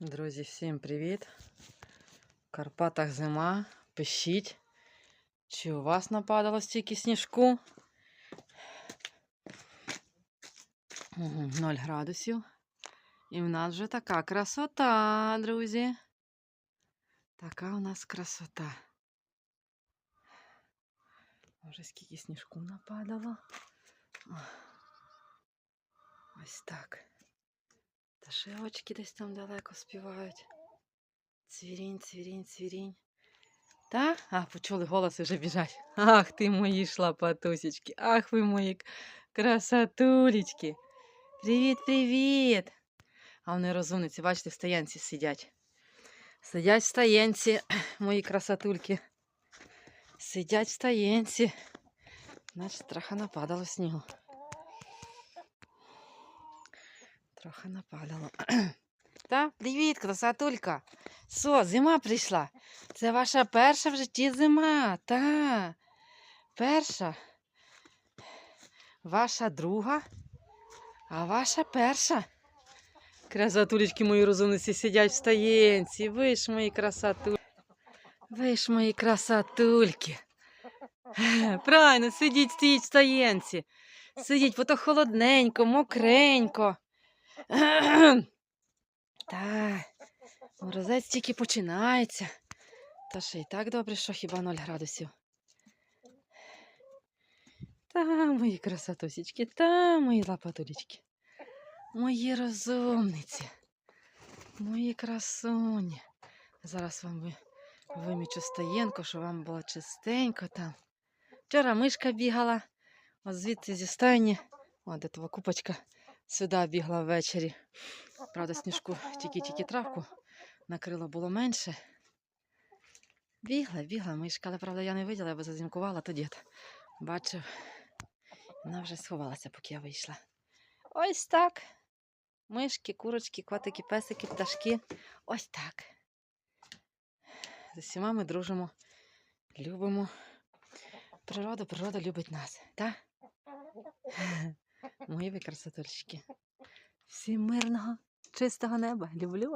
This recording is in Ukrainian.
Друзі, всім привіт! В Карпатах зима. Пишіть, чи у вас нападало стільки сніжку? Мгм, 0 градусів. І в нас вже така красота, друзі. Така у нас красота. Може, скільки сніжку нападало. О, Ось так. Та десь там далеко співають. Цвірінь, цвірінь, цвірінь. Та? А, почули голос і вже біжать. Ах ти мої шлапатусечки, ах ви мої красотулечки. Привіт, привіт. А вони розумниці, бачите, в стоянці сидять. Сидять в стоянці, мої красотульки. Сидять в стоянці. Значить, трохи нападало снігу. Трохи нападало. Та, привіт, красотулька. Со, зима прийшла. Це ваша перша в житті зима. Та. Перша. Ваша друга. А ваша перша. Красотулечки мої розумниці сидять в стоєнці. Ви ж мої красотульки. Ви ж мої красотульки. Правильно, сидіть, стоїть в стоєнці. Сидіть, бо то холодненько, мокренько. Так, морозець тільки починається. Та ще й так добре, що хіба 0 градусів. Та, мої красотусечки, та, мої лапатулечки. Мої розумниці. Мої красуні. Зараз вам вимічу стаєнку, щоб вам було чистенько там. Вчора мишка бігала, от звідти зі стайні, от де твоя купочка, сюди бігла ввечері. Правда, сніжку тільки-тільки травку накрило було менше. Бігла, бігла мишка, але правда я не виділа, я би зазімкувала, то дід бачив. Вона вже сховалася, поки я вийшла. Ось так. Мишки, курочки, котики, песики, пташки. Ось так. З усіма ми дружимо, любимо. Природа, природа любить нас, так? Мої ви. Всім мирного, чистого неба. Люблю вас.